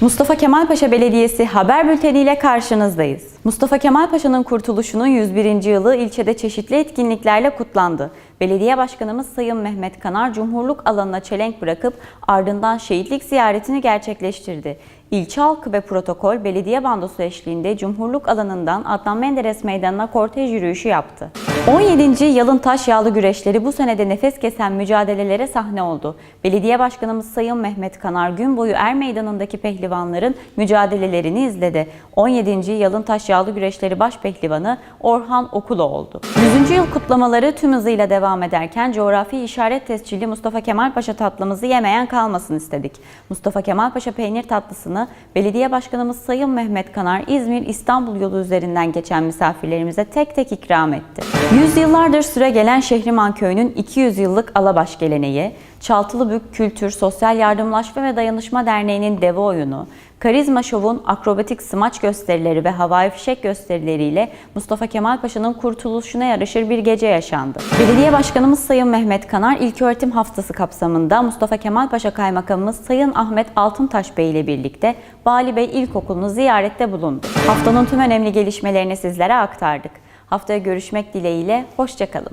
Mustafa Kemal Paşa Belediyesi haber bülteniyle karşınızdayız. Mustafa Kemal Paşa'nın kurtuluşunun 101. yılı ilçede çeşitli etkinliklerle kutlandı. Belediye Başkanımız Sayın Mehmet Kanar Cumhurluk alanına çelenk bırakıp ardından şehitlik ziyaretini gerçekleştirdi. İlçe halkı ve protokol belediye bandosu eşliğinde Cumhurluk alanından Adnan Menderes Meydanı'na kortej yürüyüşü yaptı. 17. Yalın Taş Yağlı Güreşleri bu senede nefes kesen mücadelelere sahne oldu. Belediye Başkanımız Sayın Mehmet Kanar gün boyu Er Meydanı'ndaki pehlivanların mücadelelerini izledi. 17. Yalın Taş Yağlı Güreşleri baş pehlivanı Orhan Okulu oldu. 100. yıl kutlamaları tüm hızıyla devam ederken coğrafi işaret tescilli Mustafa Kemal Paşa tatlımızı yemeyen kalmasın istedik. Mustafa Kemal Paşa peynir tatlısını Belediye Başkanımız Sayın Mehmet Kanar İzmir-İstanbul yolu üzerinden geçen misafirlerimize tek tek ikram etti. Yüzyıllardır süre gelen Şehriman Köyü'nün 200 yıllık Alabaş geleneği, Çaltılıbük Kültür, Sosyal Yardımlaşma ve Dayanışma Derneği'nin deve oyunu, Karizma Şov'un akrobatik smaç gösterileri ve havai fişek gösterileriyle Mustafa Kemal Paşa'nın kurtuluşuna yaraşır bir gece yaşandı. Belediye Başkanımız Sayın Mehmet Kanar İlköğretim Haftası kapsamında Mustafa Kemal Paşa Kaymakamımız Sayın Ahmet Altıntaş Bey ile birlikte Bali Bey İlkokulu'nu ziyarette bulundu. Haftanın tüm önemli gelişmelerini sizlere aktardık. Haftaya görüşmek dileğiyle, hoşçakalın.